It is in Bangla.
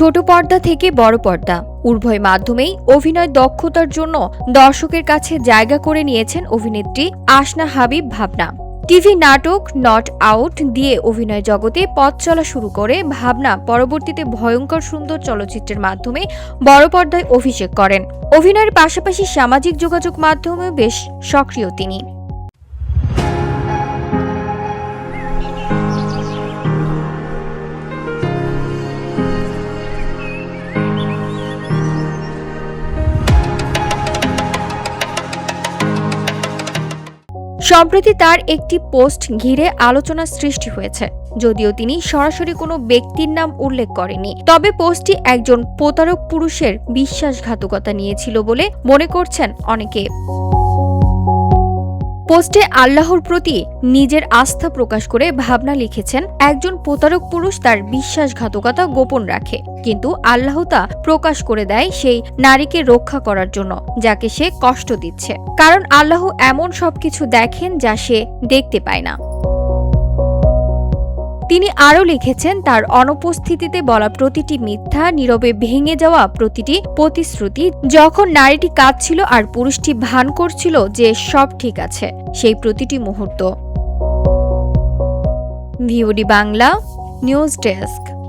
ছোট পর্দা থেকে বড় পর্দা। উভয় মাধ্যমেই অভিনয় দক্ষতার জন্য দর্শকের কাছে জায়গা করে নিয়েছেন অভিনেত্রী আশনা হাবিব ভাবনা। টিভি নাটক নট আউট দিয়ে অভিনয় জগতে পথ চলা শুরু করে ভাবনা পরবর্তীতে ভয়ঙ্কর সুন্দর চলচ্চিত্রের মাধ্যমে বড় পর্দায় অভিষেক করেন। অভিনয়ের পাশাপাশি সামাজিক যোগাযোগ মাধ্যমেও বেশ সক্রিয় তিনি। সম্প্রতি তার একটি পোস্ট ঘিরে আলোচনা সৃষ্টি হয়েছে, যদিও তিনি সরাসরি কোনো ব্যক্তির নাম উল্লেখ করেনি তবে পোস্টটি একজন প্রতারক পুরুষের বিশ্বাসঘাতকতা নিয়েছিল বলে মনে করছেন অনেকে। পোস্টে আল্লাহর প্রতি নিজের আস্থা প্রকাশ করে ভাবনা লিখেছেন, একজন প্রতারক পুরুষ তার বিশ্বাসঘাতকতা গোপন রাখে, কিন্তু আল্লাহ তা প্রকাশ করে দেয় সেই নারীকে রক্ষা করার জন্য, যাকে সে কষ্ট দিচ্ছে। কারণ আল্লাহ এমন সবকিছু দেখেন যা সে দেখতে পায় না। তিনি আরও লিখেছেন, তার অনুপস্থিতিতে বলা প্রতিটি মিথ্যা নীরবে ভেঙে যাওয়া প্রতিটি প্রতিশ্রুতি, যখন নারীটি কাঁদছিল আর পুরুষটি ভান করছিল যে সব ঠিক আছে, সেই প্রতিটি মুহূর্ত। VOD Bangla, news desk.